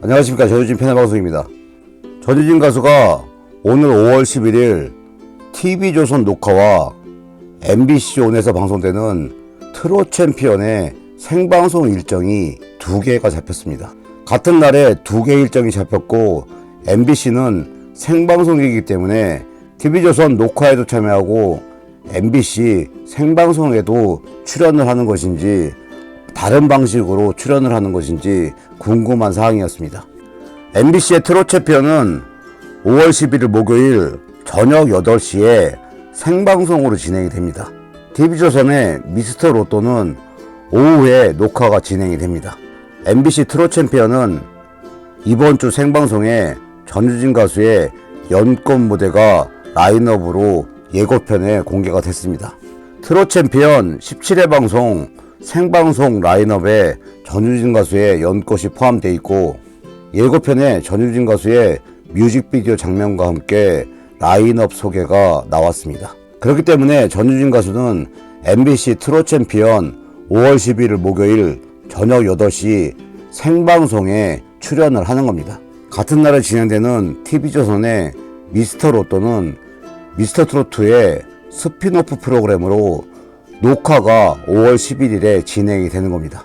안녕하십니까 전유진 패널방송입니다. 전유진 가수가 오늘 5월 11일 TV조선 녹화와 MBC 온에서 방송되는 트롯 챔피언의 생방송 일정이 두 개가 잡혔습니다. 같은 날에 두 개 일정이 잡혔고 MBC는 생방송이기 때문에 TV조선 녹화에도 참여하고 MBC 생방송에도 출연을 하는 것인지 다른 방식으로 출연을 하는 것인지 궁금한 사항이었습니다. MBC의 트롯 챔피언은 5월 11일 목요일 저녁 8시에 생방송으로 진행이 됩니다. TV조선의 미스터 로또는 오후에 녹화가 진행이 됩니다. MBC 트롯 챔피언은 이번 주 생방송에 전유진 가수의 연꽃 무대가 라인업으로 예고편에 공개가 됐습니다. 트롯 챔피언 17회 방송 생방송 라인업에 전유진 가수의 연꽃이 포함되어 있고 예고편에 전유진 가수의 뮤직비디오 장면과 함께 라인업 소개가 나왔습니다. 그렇기 때문에 전유진 가수는 MBC 트롯 챔피언 5월 11일 목요일 저녁 8시 생방송에 출연을 하는 겁니다. 같은 날에 진행되는 TV조선의 미스터 로또는 미스터 트로트의 스피노프 프로그램으로 녹화가 5월 11일에 진행이 되는 겁니다.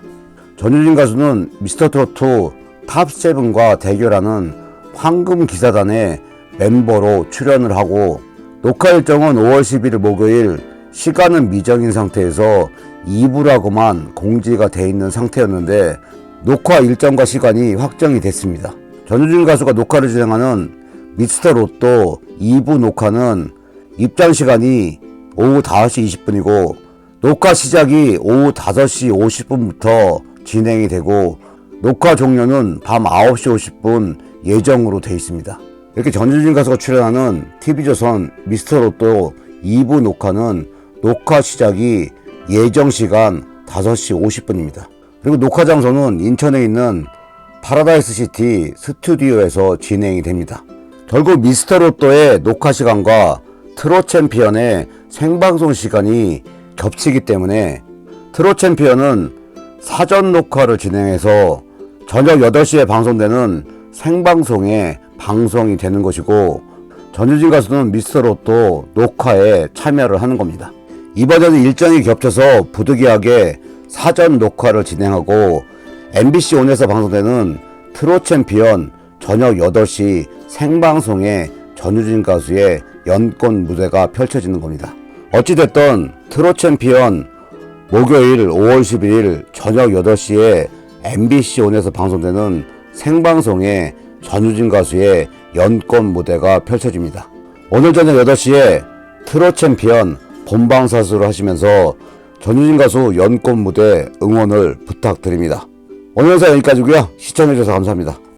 전유진 가수는 미스터 트로트 탑7과 대결하는 황금 기사단의 멤버로 출연을 하고 녹화 일정은 5월 11일 목요일 시간은 미정인 상태에서 2부라고만 공지가 돼 있는 상태였는데 녹화 일정과 시간이 확정이 됐습니다. 전유진 가수가 녹화를 진행하는 미스터 로또 2부 녹화는 입장 시간이 오후 5시 20분이고 녹화 시작이 오후 5시 50분부터 진행이 되고 녹화 종료는 밤 9시 50분 예정으로 되어 있습니다. 이렇게 전유진 가수가 출연하는 TV조선 미스터 로또 2부 녹화는 녹화 시작이 예정 시간 5시 50분입니다. 그리고 녹화 장소는 인천에 있는 파라다이스 시티 스튜디오에서 진행이 됩니다. 결국 미스터 로또의 녹화 시간과 트롯 챔피언의 생방송 시간이 겹치기 때문에 트롯 챔피언은 사전 녹화를 진행해서 저녁 8시에 방송되는 생방송에 방송이 되는 것이고 전유진 가수는 미스터 로또 녹화에 참여를 하는 겁니다. 이번에는 일정이 겹쳐서 부득이하게 사전 녹화를 진행하고 MBC 온에서 방송되는 트롯 챔피언 저녁 8시 생방송에 전유진 가수의 연꽃 무대가 펼쳐지는 겁니다. 어찌됐든 트롯 챔피언 목요일 5월 12일 저녁 8시에 MBC 온에서 방송되는 생방송에 전유진 가수의 연꽃 무대가 펼쳐집니다. 오늘 저녁 8시에 트롯 챔피언 본방사수를 하시면서 전유진 가수 연꽃 무대 응원을 부탁드립니다. 오늘 영상 여기까지고요. 시청해주셔서 감사합니다.